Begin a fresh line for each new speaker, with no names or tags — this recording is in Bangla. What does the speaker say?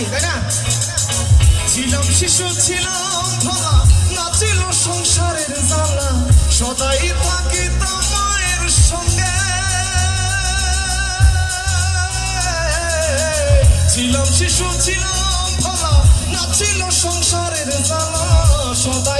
নেই, তাই না? ছিলাম শিশু, ছিলাম ভোলা না ছিল সংসারের জ্বালা, সদাই থাকিতাম মায়ের সঙ্গে। ছিলাম শিশু, ছিলাম
ভোলা না ছিল সংসারের
জ্বালা, সদাই